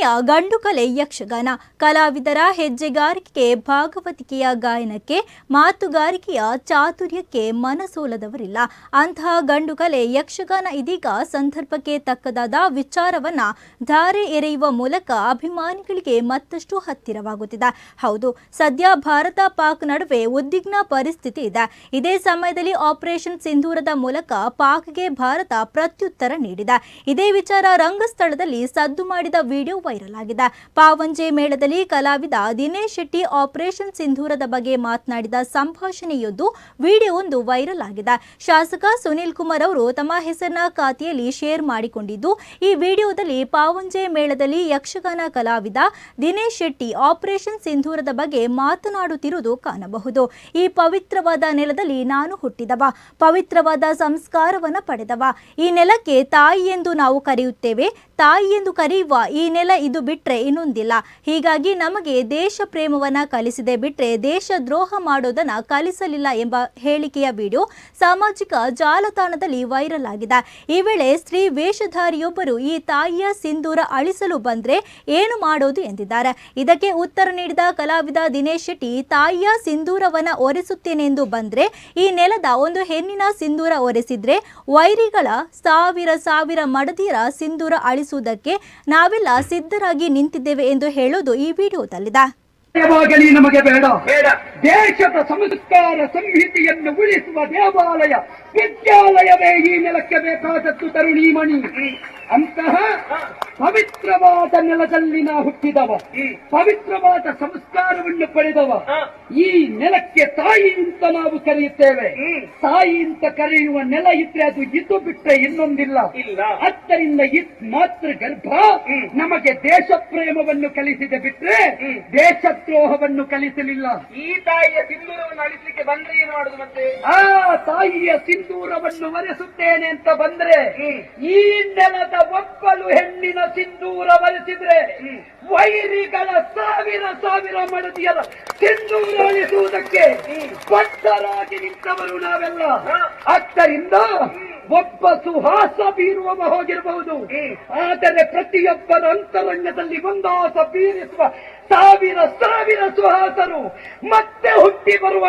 ಎರಡನೆಯ ಗಂಡು ಕಲೆ ಯಕ್ಷಗಾನ. ಕಲಾವಿದರ ಹೆಜ್ಜೆಗಾರಿಕೆ ಭಾಗವತಿಕೆಯ ಗಾಯನಕ್ಕೆ, ಮಾತುಗಾರಿಕೆಯ ಚಾತುರ್ಯಕ್ಕೆ ಮನಸೋಲದವರಿಲ್ಲ. ಅಂತಹ ಗಂಡು ಕಲೆ ಯಕ್ಷಗಾನ ಇದೀಗ ಸಂದರ್ಭಕ್ಕೆ ತಕ್ಕದಾದ ವಿಚಾರವನ್ನ ಧಾರೆ ಎರೆಯುವ ಮೂಲಕ ಅಭಿಮಾನಿಗಳಿಗೆ ಮತ್ತಷ್ಟು ಹತ್ತಿರವಾಗುತ್ತಿದೆ. ಹೌದು, ಸದ್ಯ ಭಾರತ ಪಾಕ್ ನಡುವೆ ಉದ್ವಿಗ್ನ ಪರಿಸ್ಥಿತಿ ಇದೆ. ಇದೇ ಸಮಯದಲ್ಲಿ ಆಪರೇಷನ್ ಸಿಂಧೂರದ ಮೂಲಕ ಪಾಕ್ಗೆ ಭಾರತ ಪ್ರತ್ಯುತ್ತರ ನೀಡಿದೆ. ಇದೇ ವಿಚಾರ ರಂಗಸ್ಥಳದಲ್ಲಿ ಸದ್ದು ಮಾಡಿದ ವಿಡಿಯೋ ವೈರಲ್ ಆಗಿದೆ ಪಾವಂಜೆ ಮೇಳದಲ್ಲಿ ಕಲಾವಿದ ದಿನೇಶ್ ಶೆಟ್ಟಿ ಆಪರೇಷನ್ ಸಿಂಧೂರದ ಬಗ್ಗೆ ಮಾತನಾಡಿದ ಸಂಭಾಷಣೆಯೊಂದು ವಿಡಿಯೋ ಒಂದು ವೈರಲ್ ಆಗಿದೆ. ಶಾಸಕ ಸುನೀಲ್ ಕುಮಾರ್ ಅವರು ತಮ್ಮ ಹೆಸರಿನ ಖಾತೆಯಲ್ಲಿ ಶೇರ್ ಮಾಡಿಕೊಂಡಿದ್ದು, ಈ ವಿಡಿಯೋದಲ್ಲಿ ಪಾವಂಜೆ ಮೇಳದಲ್ಲಿ ಯಕ್ಷಗಾನ ಕಲಾವಿದ ದಿನೇಶ್ ಶೆಟ್ಟಿ ಆಪರೇಷನ್ ಸಿಂಧೂರದ ಬಗ್ಗೆ ಮಾತನಾಡುತ್ತಿರುವುದು ಕಾಣಬಹುದು. ಈ ಪವಿತ್ರವಾದ ನೆಲದಲ್ಲಿ ನಾನು ಹುಟ್ಟಿದವ, ಪವಿತ್ರವಾದ ಸಂಸ್ಕಾರವನ್ನು ಪಡೆದವ. ಈ ನೆಲಕ್ಕೆ ತಾಯಿ ಎಂದು ನಾವು ಕರೆಯುತ್ತೇವೆ. ತಾಯಿ ಎಂದು ಕರೆಯುವ ಈ ನೆಲ ಇದು ಬಿಟ್ಟರೆ ಇನ್ನೊಂದಿಲ್ಲ. ಹೀಗಾಗಿ ನಮಗೆ ದೇಶ ಪ್ರೇಮವನ್ನು ಕಲಿಸಿದೆ ಬಿಟ್ಟರೆ ದೇಶ ದ್ರೋಹ ಮಾಡೋದನ್ನು ಕಲಿಸಲಿಲ್ಲ ಎಂಬ ಹೇಳಿಕೆಯ ವಿಡಿಯೋ ಸಾಮಾಜಿಕ ಜಾಲತಾಣದಲ್ಲಿ ವೈರಲ್ ಆಗಿದೆ. ಈ ವೇಳೆ ಸ್ತ್ರೀ ವೇಷಧಾರಿಯೊಬ್ಬರು ಈ ತಾಯಿಯ ಸಿಂಧೂರ ಅಳಿಸಲು ಬಂದ್ರೆ ಏನು ಮಾಡೋದು ಎಂದಿದ್ದಾರೆ. ಇದಕ್ಕೆ ಉತ್ತರ ನೀಡಿದ ಕಲಾವಿದ ದಿನೇಶ್ ಶೆಟ್ಟಿ, ತಾಯಿಯ ಸಿಂಧೂರವನ್ನ ಒರೆಸುತ್ತೇನೆ ಎಂದು ಬಂದ್ರೆ ಈ ನೆಲದ ಒಂದು ಹೆಣ್ಣಿನ ಸಿಂಧೂರ ಒರೆಸಿದ್ರೆ ವೈರಿಗಳ ಸಾವಿರ ಸಾವಿರ ಮಡದಿಯರ ಸಿಂಧೂರ ಅಳಿಸುವುದಕ್ಕೆ ನಾವೆಲ್ಲ ಸಿದ್ಧರಾಗಿ ನಿಂತಿದ್ದೇವೆ ಎಂದು ಹೇಳೋದು ಈ ವಿಡಿಯೋದಲ್ಲಿದೆ. ದೇವಾಗಲಿ ನಮಗೆ ಬೇಡ. ಬೇಡ. ದೇಶದ ಸಂಸ್ಕಾರ ಸಂಹಿತೆಯನ್ನು ಉಳಿಸುವ ದೇವಾಲಯ ವಿದ್ಯಾಲಯವೇ ಈ ನೆಲಕ್ಕೆ ಬೇಕಾದದ್ದು ತರುಣೀಮಣಿ. ಅಂತಹ ಪವಿತ್ರವಾದ ನೆಲದಲ್ಲಿ ನಾ ಹುಟ್ಟಿದವ. ಪವಿತ್ರವಾದ ಸಂಸ್ಕಾರವನ್ನು ಪಡೆದವ. ಈ ನೆಲಕ್ಕೆ ತಾಯಿ ಅಂತ ನಾವು ಕರೆಯುತ್ತೇವೆ. ತಾಯಿ ಅಂತ ಕರೆಯುವ ನೆಲ ಇದ್ರೆ ಅದು ಇದು ಬಿಟ್ಟರೆ ಇನ್ನೊಂದಿಲ್ಲ. ಆದ್ದರಿಂದ ಇದ್ ಮಾತೃ ಗರ್ಭ ನಮಗೆ ದೇಶ ಪ್ರೇಮವನ್ನು ಕಲಿಸಿದೆ ಬಿಟ್ರೆ. ದೇಶದ್ರೋಹವನ್ನು ಕಲಿಸಲಿಲ್ಲ. ಈ ತಾಯಿಯ ಸಿಂಧೂರವನ್ನು ಅಳಿಸಲಿಕ್ಕೆ ಬಂದ್ರೆ ಏನು ಮಾಡುದು ಮತ್ತೆ? ಆ ತಾಯಿಯ ಸಿಂಧೂರವನ್ನು ಒರೆಸುತ್ತೇನೆ ಅಂತ ಬಂದ್ರೆ ಈ ನೆಲದ ಒಪ್ಪಲು ಹೆಣ್ಣಿನ ಸಿಂಧೂರ ಬರೆಸಿದ್ರೆ ವೈರಿಗಳ ಸಾವಿರ ಸಾವಿರ ಮಡದಿಯರ ಸಿಂಧೂರ ಅಳಿಸುವುದಕ್ಕೆ ಬದ್ಧರಾಗಿ ನಿಂತವರು ನಾವೆಲ್ಲ ಅಕ್ಕರಿಂದ ಆದ್ದರಿಂದ ಒಬ್ಬ ಸುಹಾಸ ಬೀರುವವ ಹೋಗಿರಬಹುದು. ಆದರೆ ಪ್ರತಿಯೊಬ್ಬರ ಅಂತರಂಗದಲ್ಲಿ ಒಂದಾಸ ಬೀರಿಸುವ ಸಾವಿರ ಸಾವಿರ ಸುಹಾಸರು ಮತ್ತೆ ಹುಟ್ಟಿ ಬರುವ